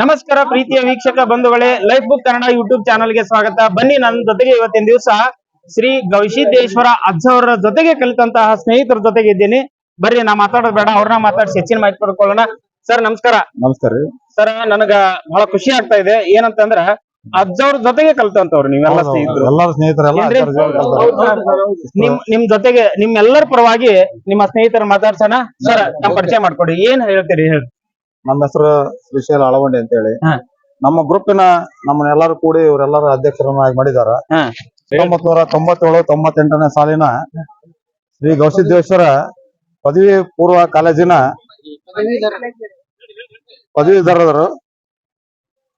ನಮಸ್ಕಾರ ಪ್ರೀತಿಯ ವೀಕ್ಷಕ ಬಂಧುಗಳೇ ಲೈಫ್ ಬುಕ್ ಕನ್ನಡ ಯೂಟ್ಯೂಬ್ ಚಾನಲ್ಗೆ ಸ್ವಾಗತ. ಬನ್ನಿ ನನ್ನ ಜೊತೆಗೆ ಇವತ್ತಿನ ದಿವಸ ಶ್ರೀ ಗವಿಸಿದ್ದೇಶ್ವರ ಅಜ್ಜವರ ಜೊತೆಗೆ ಕಲಿತಂತಹ ಸ್ನೇಹಿತರ ಜೊತೆಗೆ ಇದ್ದೀನಿ. ಬರ್ರಿ ನಾ ಮಾತಾಡೋದು ಬೇಡ ಅವ್ರನ್ನ ಮಾತಾಡಿಸಿ ಹೆಚ್ಚಿನ ಮಾಹಿತಿ ಪಡ್ಕೊಳ್ಳೋಣ. ಸರ್ ನಮಸ್ಕಾರ. ನಮಸ್ಕಾರ ರೀ. ಸರ್ ನನಗ ಬಹಳ ಖುಷಿ ಆಗ್ತಾ ಇದೆ. ಏನಂತಂದ್ರ ಅಜ್ಜವ್ರ ಜೊತೆಗೆ ಕಲ್ತಂತವ್ರು ನೀವೆಲ್ಲ ಸ್ನೇಹಿತರು. ಎಲ್ಲಾರು. ನಿಮ್ ನಿಮ್ ಜೊತೆಗೆ ನಿಮ್ಮೆಲ್ಲರ ಪರವಾಗಿ ನಿಮ್ಮ ಸ್ನೇಹಿತರ ಮಾತಾಡ್ಸೋಣ. ಸರ್ ನಮ್ ಪರಿಚಯ ಮಾಡ್ಕೊಡಿ. ಏನ್ ಹೇಳ್ತೀರಿ ಹೇಳಿ ನಮ್ಮ ಹೆಸರು ಶ್ರೀಶೈಲ ಅಳವಂಡಿ ಅಂತ ಹೇಳಿ ಹಾ. ನಮ್ಮ ಗ್ರೂಪಿನ ನಮ್ಮನ್ನೆಲ್ಲರೂ ಕೂಡಿ ಇವರೆಲ್ಲರೂ ಅಧ್ಯಕ್ಷರನ್ನಾಗಿ ಮಾಡಿದಾರ ಹಾ. ಹತ್ತೊಂಬತ್ ನೂರ ತೊಂಬತ್ತೇಳು ತೊಂಬತ್ತೆಂಟನೇ ಸಾಲಿನ ಶ್ರೀ ಗೌಸಿದ್ದೇಶ್ವರ ಪದವಿ ಪೂರ್ವ ಕಾಲೇಜಿನ ಪದವೀಧರರು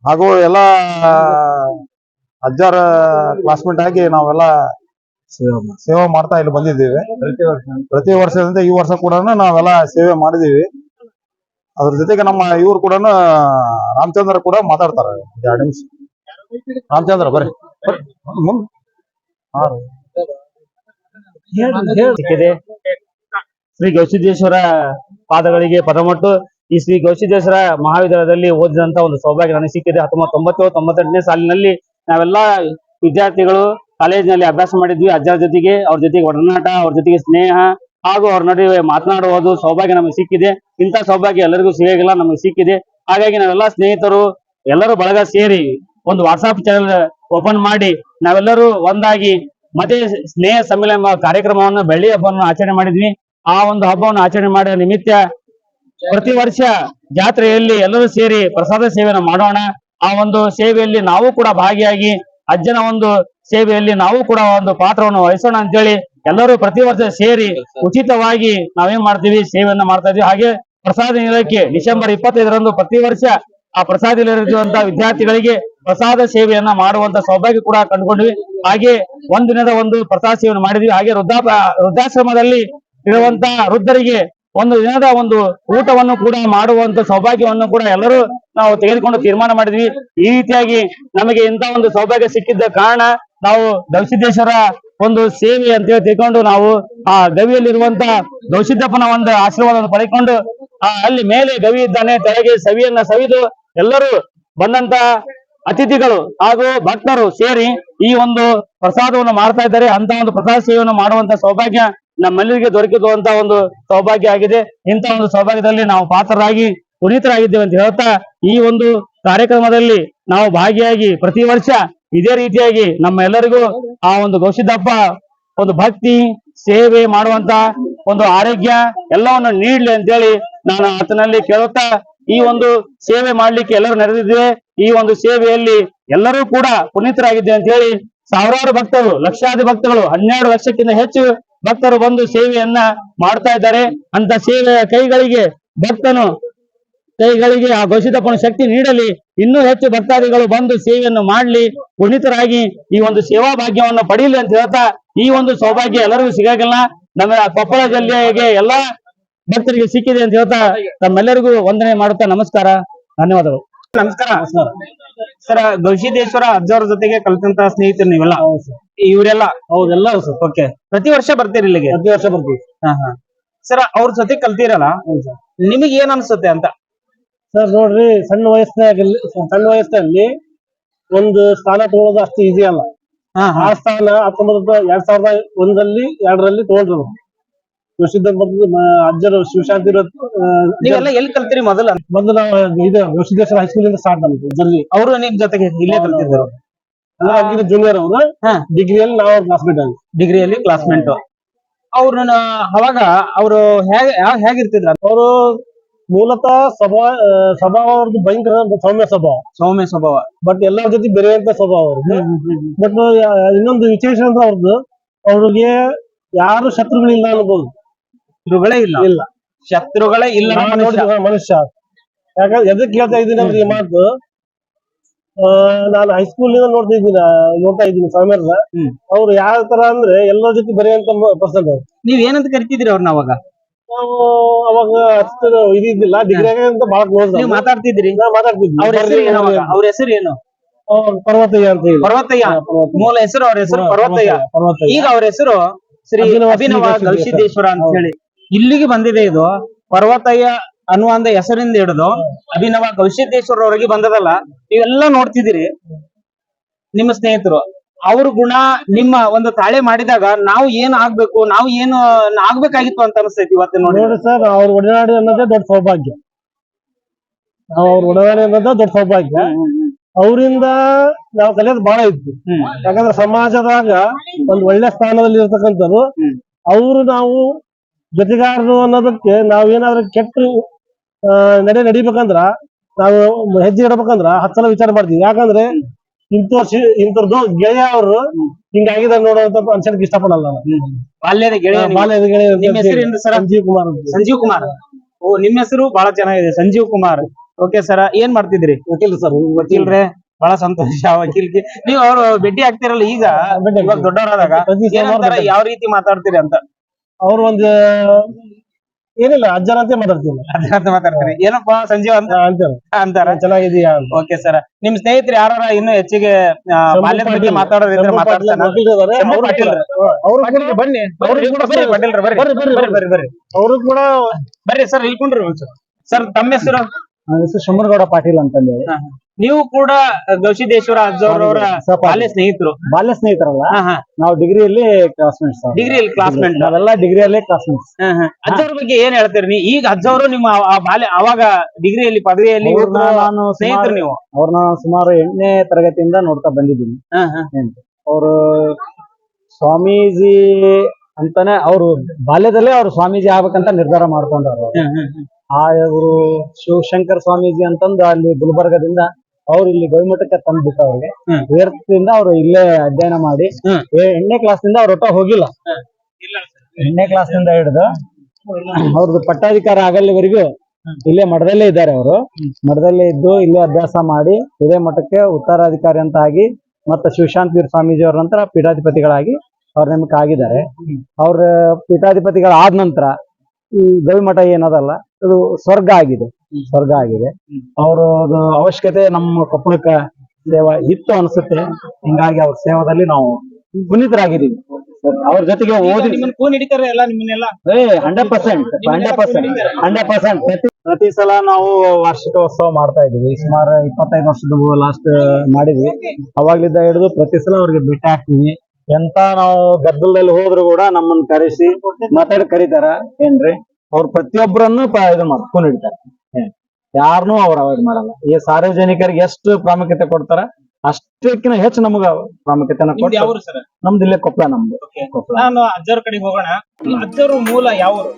ಹಾಗೂ ಎಲ್ಲ ಅಜ್ಜಾರ ಕ್ಲಾಸ್ಮೇಟ್ ಆಗಿ ನಾವೆಲ್ಲ ಸೇವೆ ಮಾಡ್ತಾ ಇಲ್ಲಿ ಬಂದಿದ್ದೀವಿ ಪ್ರತಿ ವರ್ಷದಿಂದ ಈ ವರ್ಷ ಕೂಡ ನಾವೆಲ್ಲ ಸೇವೆ ಮಾಡಿದೀವಿ ಅದ್ರ ಜೊತೆಗೆ ನಮ್ಮ ಇವ್ರು ಕೂಡ ರಾಮಚಂದ್ರ ಕೂಡ ಮಾತಾಡ್ತಾರೆ. ಎರಡು ನಿಮಿಷ ರಾಮಚಂದ್ರ ಬರ್ರಿ. ಸಿಕ್ಕಿದೆ. ಶ್ರೀ ಗವಿಸಿದ್ದೇಶ್ವರ ಪಾದಗಳಿಗೆ ಪದಮಟ್ಟು ಈ ಶ್ರೀ ಗವಿಸಿದ್ದೇಶ್ವರ ಮಹಾವಿದ್ಯಾಲಯದಲ್ಲಿ ಓದಿದಂತ ಒಂದು ಸೌಭಾಗ್ಯ ನನಗೆ ಸಿಕ್ಕಿದೆ. ಹತ್ತೊಂಬತ್ತು ತೊಂಬತ್ತೇಳು ತೊಂಬತ್ತೆಂಟನೇ ಸಾಲಿನಲ್ಲಿ ನಾವೆಲ್ಲ ವಿದ್ಯಾರ್ಥಿಗಳು ಕಾಲೇಜಿನಲ್ಲಿ ಅಭ್ಯಾಸ ಮಾಡಿದ್ವಿ. ಅಜ್ಜರ ಜೊತೆಗೆ ಅವ್ರ ಜೊತೆಗೆ ಒಡನಾಟ ಅವ್ರ ಜೊತೆಗೆ ಸ್ನೇಹ ಹಾಗೂ ಅವ್ರ ನಡುವೆ ಮಾತನಾಡುವುದು ಸೌಭಾಗ್ಯ ನಮಗೆ ಸಿಕ್ಕಿದೆ. ಇಂಥ ಸೌಭಾಗ್ಯ ಎಲ್ಲರಿಗೂ ಸಿಗೋಗಿಲ್ಲ ನಮಗೆ ಸಿಕ್ಕಿದೆ. ಹಾಗಾಗಿ ನಾವೆಲ್ಲ ಸ್ನೇಹಿತರು, ಎಲ್ಲರೂ ಬಳಗ ಸೇರಿ ಒಂದು ವಾಟ್ಸಾಪ್ ಚಾನೆಲ್ ಓಪನ್ ಮಾಡಿ, ನಾವೆಲ್ಲರೂ ಒಂದಾಗಿ ಮತ್ತೆ ಸ್ನೇಹ ಸಮ್ಮೇಳನ ಕಾರ್ಯಕ್ರಮವನ್ನು, ಬೆಳ್ಳಿ ಹಬ್ಬವನ್ನು ಆಚರಣೆ ಮಾಡಿದ್ವಿ. ಆ ಒಂದು ಹಬ್ಬವನ್ನು ಆಚರಣೆ ಮಾಡಿದ ನಿಮಿತ್ತ ಪ್ರತಿ ವರ್ಷ ಜಾತ್ರೆಯಲ್ಲಿ ಎಲ್ಲರೂ ಸೇರಿ ಪ್ರಸಾದ ಸೇವೆಯನ್ನು ಮಾಡೋಣ. ಆ ಒಂದು ಸೇವೆಯಲ್ಲಿ ನಾವು ಕೂಡ ಭಾಗಿಯಾಗಿ, ಅಜ್ಜನ ಒಂದು ಸೇವೆಯಲ್ಲಿ ನಾವು ಕೂಡ ಒಂದು ಪಾತ್ರವನ್ನು ವಹಿಸೋಣ ಅಂತೇಳಿ ಎಲ್ಲರೂ ಪ್ರತಿ ವರ್ಷ ಸೇರಿ ಉಚಿತವಾಗಿ ನಾವೇನ್ ಮಾಡ್ತೀವಿ ಸೇವೆಯನ್ನ ಮಾಡ್ತಾ ಇದೀವಿ. ಹಾಗೆ ಪ್ರಸಾದ ನಿಲಯಕ್ಕೆ ಡಿಸೆಂಬರ್ ಇಪ್ಪತ್ತೈದರಂದು ಪ್ರತಿ ವರ್ಷ ಆ ಪ್ರಸಾದ ವಿದ್ಯಾರ್ಥಿಗಳಿಗೆ ಪ್ರಸಾದ ಸೇವೆಯನ್ನ ಮಾಡುವಂತ ಸೌಭಾಗ್ಯ ಕೂಡ ಕಂಡುಕೊಂಡ್ವಿ. ಹಾಗೆ ಒಂದ್ ದಿನದ ಒಂದು ಪ್ರಸಾದ ಸೇವೆಯನ್ನು ಮಾಡಿದ್ವಿ. ಹಾಗೆ ವೃದ್ಧಾ ವೃದ್ಧಾಶ್ರಮದಲ್ಲಿ ಇರುವಂತ ವೃದ್ಧರಿಗೆ ಒಂದು ದಿನದ ಒಂದು ಊಟವನ್ನು ಕೂಡ ಮಾಡುವಂತ ಸೌಭಾಗ್ಯವನ್ನು ಕೂಡ ಎಲ್ಲರೂ ನಾವು ತೆಗೆದುಕೊಂಡು ತೀರ್ಮಾನ ಮಾಡಿದ್ವಿ. ಈ ರೀತಿಯಾಗಿ ನಮಗೆ ಇಂತ ಒಂದು ಸೌಭಾಗ್ಯ ಸಿಕ್ಕಿದ್ದ ಕಾರಣ ನಾವು ದೌಸಿದ್ದೇಶ್ವರ ಒಂದು ಸೇವೆ ಅಂತ ಹೇಳಿ ತಿಳ್ಕೊಂಡು ನಾವು ಆ ಗವಿಯಲ್ಲಿರುವಂತ ದೌಸಿದ್ದಪ್ಪನ ಒಂದು ಆಶೀರ್ವಾದವನ್ನು ಪಡೆದುಕೊಂಡು ಆ, ಅಲ್ಲಿ ಮೇಲೆ ಗವಿ ಇದ್ದಾನೆ ತೆಳಗೆ ಸವಿಯನ್ನ ಸವಿದು ಎಲ್ಲರೂ ಬಂದಂತ ಅತಿಥಿಗಳು ಹಾಗೂ ಭಕ್ತರು ಸೇರಿ ಈ ಒಂದು ಪ್ರಸಾದವನ್ನು ಮಾಡ್ತಾ ಇದ್ದಾರೆ. ಅಂತ ಒಂದು ಪ್ರಸಾದ ಸೇವೆಯನ್ನು ಮಾಡುವಂತ ಸೌಭಾಗ್ಯ ನಮ್ಮಲ್ಲಿಗೆ ದೊರಕಿರುವಂತ ಒಂದು ಸೌಭಾಗ್ಯ ಆಗಿದೆ. ಇಂಥ ಒಂದು ಸೌಭಾಗ್ಯದಲ್ಲಿ ನಾವು ಪಾತ್ರರಾಗಿ, ಪುನೀತರಾಗಿದ್ದೇವೆ ಅಂತ ಹೇಳ್ತಾ ಈ ಒಂದು ಕಾರ್ಯಕ್ರಮದಲ್ಲಿ ನಾವು ಭಾಗಿಯಾಗಿ ಪ್ರತಿ ವರ್ಷ ಇದೇ ರೀತಿಯಾಗಿ ನಮ್ಮ ಎಲ್ಲರಿಗೂ ಆ ಒಂದು ಗೌಸಿದ್ದಪ್ಪ ಒಂದು ಭಕ್ತಿ ಸೇವೆ ಮಾಡುವಂತ ಒಂದು ಆರೋಗ್ಯ ಎಲ್ಲವನ್ನು ನೀಡ್ಲಿ ಅಂತೇಳಿ ನಾನು ಆತನಲ್ಲಿ ಕೇಳುತ್ತಾ, ಈ ಒಂದು ಸೇವೆ ಮಾಡ್ಲಿಕ್ಕೆ ಎಲ್ಲರೂ ನೆರೆದಿದ್ದೇವೆ ಈ ಒಂದು ಸೇವೆಯಲ್ಲಿ ಎಲ್ಲರೂ ಕೂಡ ಪುನೀತರಾಗಿದ್ದೆ ಅಂತ ಹೇಳಿ ಸಾವಿರಾರು ಭಕ್ತರು, ಲಕ್ಷಾದಿ ಭಕ್ತಗಳು, ಹನ್ನೆರಡು ಲಕ್ಷಕ್ಕಿಂತ ಹೆಚ್ಚು ಭಕ್ತರು ಬಂದು ಸೇವೆಯನ್ನ ಮಾಡ್ತಾ ಇದ್ದಾರೆ. ಅಂತ ಸೇವೆಯ ಕೈಗಳಿಗೆ ಭಕ್ತನು ಕೈಗಳಿಗೆ ಆ ಘೋಷಿತ ಶಕ್ತಿ ನೀಡಲಿ. ಇನ್ನೂ ಹೆಚ್ಚು ಭಕ್ತಾದಿಗಳು ಬಂದು ಸೇವೆಯನ್ನು ಮಾಡ್ಲಿ, ಪುನೀತರಾಗಿ ಈ ಒಂದು ಸೇವಾ ಭಾಗ್ಯವನ್ನು ಪಡೀಲಿ ಅಂತ ಹೇಳ್ತಾ ಈ ಒಂದು ಸೌಭಾಗ್ಯ ಎಲ್ಲರಿಗೂ ಸಿಗಾಗಿಲ್ಲ ನಮ್ಮ ಕೊಪ್ಪಳ ಜಿಲ್ಲೆಗೆ ಎಲ್ಲಾ ಭಕ್ತರಿಗೆ ಸಿಕ್ಕಿದೆ ಅಂತ ಹೇಳ್ತಾ ತಮ್ಮೆಲ್ಲರಿಗೂ ವಂದನೆ ಮಾಡುತ್ತಾ ನಮಸ್ಕಾರ ಧನ್ಯವಾದಗಳು. ನಮಸ್ಕಾರ. ಸರ್ ಗವಿಸಿದ್ದೇಶ್ವರ ಅಜ್ಜವ್ರ ಜೊತೆಗೆ ಕಲಿತಂತ ಸ್ನೇಹಿತರು ನೀವೆಲ್ಲ? ಇವರೆಲ್ಲ? ಹೌದೆಲ್ಲ ಓಕೆ ಪ್ರತಿ ವರ್ಷ ಬರ್ತೀರಿ ಇಲ್ಲಿಗೆ? ಪ್ರತಿ ವರ್ಷ ಬರ್ತೀವಿ ಸರ್. ಅವ್ರ ಜೊತೆ ಕಲ್ತಿರಲ್ಲ? ನಿಮಗೆ ಏನ್ ಅನ್ಸುತ್ತೆ ಅಂತ? ಸರ್ ನೋಡ್ರಿ ಸಣ್ಣ ವಯಸ್ಸಿನಾಗ ಸಣ್ಣ ವಯಸ್ಸಿನಲ್ಲಿ ಒಂದು ಸ್ಥಾನ ತಗೊಳ್ಳೋದು ಅಷ್ಟು ಈಸಿ ಅಲ್ಲ. ಆ ಸ್ಥಾನ ಹತ್ತೊಂಬತ್ತು ಎರಡ್ ಸಾವಿರದ ಒಂದರಲ್ಲಿ ಎರಡರಲ್ಲಿ ತಗೊಂಡ್ರು. ಮೊದಲು ಮ- ಅಜ್ಜರು ಶಿವಶಾಂತಿ ನೀವೆಲ್ಲ ಎಲ್ಲಿ ಕಲ್ತೀರಿ ಮೊದಲ? ಮೊದಲು ನಾವು ಇದು ವಿಶ್ವೇಶ್ವರ ಹೈಸ್ಕೂಲ್ ಇಂದ ಸ್ಟಾರ್ಟ್ ನಮ್ದು ಜರ್ನಿ. ಅವರು ನಿಮ್ ಜೊತೆಗೆ ಇಲ್ಲೇ ಕಲ್ತಿದ್ರು ಆಗಿನ ಜೂನಿಯರ್ ಅವರು. ಡಿಗ್ರಿಯಲ್ಲಿ ನಾವು ಕ್ಲಾಸ್ಮೇಟ್ ಡಿಗ್ರಿಯಲ್ಲಿ ಕ್ಲಾಸ್ಮೇಟ್ ಅವ್ರನ್ನ ಅವಾಗ ಅವರು ಹೇಗೆ ಯಾವ- ಹೇಗಿರ್ತಿದ್ರ ಅವರು ಮೂಲತಃ ಸ್ವಭಾವ ಸ್ವಭಾವ ಅವ್ರದ್ದು ಭಯಂಕರ ಸೌಮ್ಯ ಸ್ವಭಾವ. ಸೌಮ್ಯ ಸ್ವಭಾವ. ಬಟ್ ಎಲ್ಲರ ಜೊತೆ ಬೆರೆಯುವಂತ ಸ್ವಭಾವ ಅವ್ರದ್ದು. ಬಟ್ ಇನ್ನೊಂದು ವಿಶೇಷ ಅಂದ್ರೆ ಅವ್ರದ್ದು ಅವ್ರಿಗೆ ಯಾರು ಶತ್ರುಗಳಿಲ್ಲ ಅನ್ಬೋದು. ಶತ್ರುಗಳೇ ಇಲ್ಲ. ಇಲ್ಲ. ಶತ್ರುಗಳೇ ಇಲ್ಲ ಮನುಷ್ಯ. ಯಾಕಂದ್ರೆ ಎದಕ್ಕೆ ಹೇಳ್ತಾ ಇದ್ದೀನಿ ಅವ್ರಿಗೆ ಮಾತು? ಆ, ನಾನು ಹೈಸ್ಕೂಲ್ನಿಂದ ನೋಡ್ತಾ ಇದ್ದೀನಿ ನೋಡ್ತಾ ಇದ್ದೀನಿ ಸ್ವಾಮಿಯರ್ನ ಹ್ಮ್. ಅವ್ರು ಯಾವ ತರ ಅಂದ್ರೆ ಎಲ್ಲರ ಜೊತೆ ಬೆರೆಯುವಂತ ಪರ್ಸನ್ ಅವ್ರು. ನೀವ್ ಏನಂತ ಕರಿತಿದ್ರಿ ಅವ್ರನ್ನ ಅವಾಗ? ನಾವು ಅವಾಗ ಅಷ್ಟು ಇದಿದ್ದಿಲ್ಲ ಡಿಗ್ರಿ ಅಂತ ಬಹಳ ಕ್ಲೋಸ್ ನೀವು ಮಾತಾಡ್ತಿದ್ರಿ ಮಾತಾಡ್ತಿದ್ವಿ ಅವ್ರ ಹೆಸರು ಏನು ಅವಾಗ? ಅವ್ರ ಹೆಸರು ಏನು? ಅವ್ರು ಪರ್ವತಯ್ಯ ಅಂತ ಹೇಳಿ. ಪರ್ವತಯ್ಯ? ಮೂಲ ಹೆಸರು ಅವ್ರ ಹೆಸರು ಪರ್ವತಯ್ಯ ಪರ್ವತಯ್ಯ. ಈಗ ಅವ್ರ ಹೆಸರು ಶ್ರೀ ಅಭಿನವ ಅಭಿನವ ಗವಿಸಿದ್ದೇಶ್ವರ ಅಂತ ಹೇಳಿ. ಇಲ್ಲಿಗೆ ಬಂದಿದೆ ಇದು. ಪರ್ವತಯ್ಯ ಅನ್ನುವಂತ ಹೆಸರಿಂದ ಹಿಡಿದು ಅಭಿನವ ಗವಿಸಿದ್ದೇಶ್ವರ ಅವ್ರಿಗೆ ಬಂದದಲ್ಲ. ನೀವೆಲ್ಲ ನೋಡ್ತಿದ್ದೀರಿ. ನಿಮ್ಮ ಸ್ನೇಹಿತರು. ಅವ್ರ ಗುಣ ನಿಮ್ಮ ಒಂದು ತಾಳೆ ಮಾಡಿದಾಗ ನಾವು ಏನ್ ಆಗ್ಬೇಕು ನಾವು ಏನು ಆಗ್ಬೇಕಾಗಿತ್ತು ಅಂತ ಅನಿಸ್ತೈತಿ ಇವತ್ತು ನೋಡಿ. ನೋಡಿ ಸರ್ ಅವ್ರ ಒಡನಾಡಿ ಅನ್ನೋದೇ ದೊಡ್ಡ ಸೌಭಾಗ್ಯ. ನಾವು ಅವ್ರ ಒಡನಾಡಿ ಅನ್ನೋದೇ ದೊಡ್ಡ ಸೌಭಾಗ್ಯ. ಅವರಿಂದ ನಾವು ಕಲಿಯೋದು ಬಹಳ ಇತ್ತು. ಯಾಕಂದ್ರೆ ಸಮಾಜದಾಗ ಒಂದ್ ಒಳ್ಳೆ ಸ್ಥಾನದಲ್ಲಿ ಇರ್ತಕ್ಕಂಥವ್ರು ಅವ್ರು ನಾವು ಜೊತೆಗಾರರು ಅನ್ನೋದಕ್ಕೆ ನಾವ್ ಏನಾದ್ರು ಕೆಟ್ಟ ಆ, ನಡೆ ನಡಿಬೇಕಂದ್ರ ನಾವು ಹೆಜ್ಜೆ ಇಡಬೇಕಂದ್ರ ಹತ್ತಲ ಸಲ ವಿಚಾರ ಮಾಡ್ತೀವಿ. ಯಾಕಂದ್ರೆ ಇಂಥವ್ರು ಇಂಥದ್ದು ಗೆಳೆಯ ಅವರು ಹಿಂಗಾಗಿದ ನೋಡುವಂತ ಅನ್ಸಕ್ ಇಷ್ಟಪಡಲ್ಲ ನಾನು. ಬಾಲ್ಯದ ಗೆಳೆಯ. ಬಾಲ್ಯದ ಗೆಳೆಯ ಅಂತ ನಿಮ್ಮ ಹೆಸರು ಏನು ಸರ್? ಸಂಜೀವ್ ಕುಮಾರ್ ಅಂತ. ಸಂಜೀವ್ ಕುಮಾರ್. ಓ ನಿಮ್ಮ ಹೆಸರು ಬಹಳ ಚೆನ್ನಾಗಿದೆ. ಸಂಜೀವ್ ಕುಮಾರ್. ಓಕೆ ಸರ್ ಏನ್ ಮಾಡ್ತಿದ್ರಿ ವಕೀಲ ಸರ್ ವಕೀಲ್ರೆ? ಬಹಳ ಸಂತೋಷ ವಕೀಲ್ಗೆ. ನೀವು ಅವ್ರು ಭೇಟಿ ಆಗ್ತಿರಲ್ಲ ಈಗ? ಇವಾಗ ದೊಡ್ಡವರಾದಾಗ. ಪ್ರತಿ ಸೋಮವಾರ ಏನಂತಾರ ಯಾವ ರೀತಿ ಮಾತಾಡ್ತೀರಿ ಅಂತ? ಅವ್ರ ಒಂದು ಏನಿಲ್ಲ ಅಜ್ಜನಂತೆ ಮಾತಾಡ್ತೀನಿ. ಅಂತ ಮಾತಾಡ್ತೀನಿ ಏನಪ್ಪ ಸಂಜೀವ್ ಅಂತ? ಅಂತಾರೆ. ಅಂತಾರ? ಚೆನ್ನಾಗಿದೀಯಾ ಅಂತ. Okay sir. ನಿಮ್ ಸ್ನೇಹಿತರು ಯಾರ ಇನ್ನು ಹೆಚ್ಚಿಗೆ ಆ, ಬಾಲ್ಯದ ಬಗ್ಗೆ ಪಾಟೀಲ್. ಮಾತಾಡೋದಿದ್ರೆ ಶಂಭು ಪಾಟೀಲ್ ಮಾತಾಡ್ತಾನ ವಕೀಲರು ಇದಾರೆ. ಶಂಭು ಅವ್ರು ಪಾಟೀಲ್. ಕೂಡ- ಅವ್ರು ಕೂಡ ಬನ್ನಿ. ಅವ್ರು ಕೂಡ ಬರ್ರಿ ಪಾಟೀಲ್ರ ಬರ್ರಿ. ಬರ್ರಿ, ಬರ್ರಿ, ಬರ್ರಿ ಬರ್ರಿ ಬರ್ರಿ ಅವರು ಕೂಡ ಬರ್ರಿ ಸರ್ ಇಲ್ಕೊಂಡ್ರಿ ಸರ್ ತಮ್ಮ ಹೆಸರು? ನನ್ನ ಹೆಸರು ಪಾಟೀಲ್ ಅಂತಂದೇಳಿ. ನೀವು ಕೂಡ ಗವಿಸಿದ್ದೇಶ್ವರ ಅಜ್ಜವರವರ ಬಾಲ್ಯ ಸ್ನೇಹಿತರು. ಬಾಲ್ಯ ಸ್ನೇಹಿತರಲ್ಲ? ನಾವು ಡಿಗ್ರಿಯಲ್ಲಿ ಕ್ಲಾಸ್ಮೇಟ್ಸ್ ಡಿಗ್ರಿಯಲ್ಲಿ ಕ್ಲಾಸ್ಮೇಟ್ ಅದೆಲ್ಲ ಡಿಗ್ರಿಯಲ್ಲೇ ಕ್ಲಾಸ್ಮೇಟ್ಸ್ ಅಜ್ಜವ್ರ ಬಗ್ಗೆ ಏನ್ ಹೇಳ್ತೀರಿ ಈಗ ಅಜ್ಜವರು ನಿಮ್ಮ ಬಾಲ್ಯ ಅವಾಗ ಡಿಗ್ರಿಯಲ್ಲಿ ಪದವಿಯಲ್ಲಿ ನಾನು ಸ್ನೇಹಿತರು ನೀವು? ಅವ್ರನ್ನ ಸುಮಾರು ಎಂಟನೇ ತರಗತಿಯಿಂದ ನೋಡ್ತಾ ಬಂದಿದ್ದೀನಿ. ಅವರು ಸ್ವಾಮೀಜಿ ಅಂತಾನೆ ಅವರು ಬಾಲ್ಯದಲ್ಲೇ ಅವರು ಸ್ವಾಮೀಜಿ ಆಗ್ಬೇಕಂತ ನಿರ್ಧಾರ ಮಾಡ್ಕೊಂಡವ್ರು. ಆ ಇವರು ಶಿವಶಂಕರ್ ಸ್ವಾಮೀಜಿ ಅಂತಂದು ಅಲ್ಲಿ ಗುಲ್ಬರ್ಗದಿಂದ ಅವ್ರು ಇಲ್ಲಿ ಗವಿಮಠಕ್ಕೆ ತಂದ್ಬಿಟ್ಟು ಅವ್ರಿಗೆ. ವೇರ್ತದಿಂದ ಅವ್ರು ಇಲ್ಲೇ ಅಧ್ಯಯನ ಮಾಡಿ ಎಂಟನೇ ಕ್ಲಾಸ್ ಎಂಟನೇ ಕ್ಲಾಸ್ನಿಂದ ಅವ್ರ ಒಟ್ಟ ಹೋಗಿಲ್ಲ. ಇಲ್ಲ ಕ್ಲಾಸ್ ಎಂಟನೇ ಕ್ಲಾಸ್ನಿಂದ ಹಿಡಿದು ಅವ್ರದ್ದು ಪಟ್ಟಾಧಿಕಾರ ಆಗಲ್ಲಿವರೆಗೂ ಇಲ್ಲೇ ಮಠದಲ್ಲೇ ಇದ್ದಾರೆ ಅವರು. ಮಠದಲ್ಲೇ ಇದ್ದು ಇಲ್ಲೇ ಅಭ್ಯಾಸ ಮಾಡಿ ಇದೇ ಮಠಕ್ಕೆ ಉತ್ತರಾಧಿಕಾರಿ ಅಂತ ಆಗಿ ಮತ್ತೆ ಶಿವಶಾಂತ್ ವೀರ ಸ್ವಾಮೀಜಿ ಅವ್ರ ನಂತರ ಪೀಠಾಧಿಪತಿಗಳಾಗಿ ಅವ್ರ ನೇಮಕ ಆಗಿದ್ದಾರೆ. ಅವ್ರ ಪೀಠಾಧಿಪತಿಗಳಾದ ನಂತರ ಈ ಗವಿಮಠ ಏನದಲ್ಲ ಅದು ಸ್ವರ್ಗ ಆಗಿದೆ. ಸ್ವರ್ಗ ಆಗಿದೆ. ಅವ್ರ ಅವಶ್ಯಕತೆ ನಮ್ಮ ಕೊಪ್ಪಳಕ್ಕ ಸೇವಾ ಇತ್ತು ಅನ್ಸುತ್ತೆ. ಹಿಂಗಾಗಿ ಅವ್ರ ಸೇವಾದಲ್ಲಿ ನಾವು ಪುನೀತರಾಗಿದ್ದೀವಿ. ಅವ್ರ ಜೊತೆಗೆ ಓದಿ ನಿಮ್ಮನ್ನ ಕೂನ್ ಹಿಡಿತಾರೆ ಎಲ್ಲ ನಿಮ್ಮನ್ನೆಲ್ಲ? ಏ hundred percent hundred percent hundred percent ಪ್ರತಿ ಪ್ರತಿ ಸಲ ನಾವು ವಾರ್ಷಿಕೋತ್ಸವ ಮಾಡ್ತಾ ಇದೀವಿ ಸುಮಾರು ಇಪ್ಪತ್ತೈದು ವರ್ಷದ ಲಾಸ್ಟ್ ಮಾಡಿದ್ವಿ. ಅವಾಗ್ಲಿದ್ದ ಹಿಡಿದು ಪ್ರತಿ ಸಲ ಅವ್ರಿಗೆ ಭೇಟಿ ಹಾಕ್ತೀವಿ ಎಂತ ನಾವು ಗದ್ದಲದಲ್ಲಿ ಹೋದ್ರು ಕೂಡ ನಮ್ಮನ್ನ ಕರೆಸಿ ಮಾತಾಡಿ ಕರೀತಾರ ಏನ್ರಿ? ಅವ್ರ ಪ್ರತಿಯೊಬ್ಬರನ್ನು ಇದು ಮಾಡ್ ಹಿಡಿತಾರೆ. ಯಾರನ್ನೂ ಅವ್ರು ಅವಾಯ್ಡ್ ಮಾಡಲ್ಲ. ಈ ಸಾರ್ವಜನಿಕರಿಗೆ ಎಷ್ಟು ಪ್ರಾಮುಖ್ಯತೆ ಕೊಡ್ತಾರ ಅಷ್ಟಕ್ಕಿನ ಹೆಚ್ಚು ನಮಗ ಪ್ರಾಮುಖ್ಯತೆನ ನಿಮ್ದು ಕೊಟ್ಟು ಯಾವ್ರು ಸರ್? ನಮ್ದು ಇಲ್ಲೇ ಕೊಪ್ಪಳ ನಮ್ದು. ಕೊಪ್ಪಳ ನಾನು ಅಜ್ಜರ ಕಡೆಗೆ ಹೋಗೋಣ. ಅಜ್ಜವ್ರ ಮೂಲ ಯಾವ್ರು?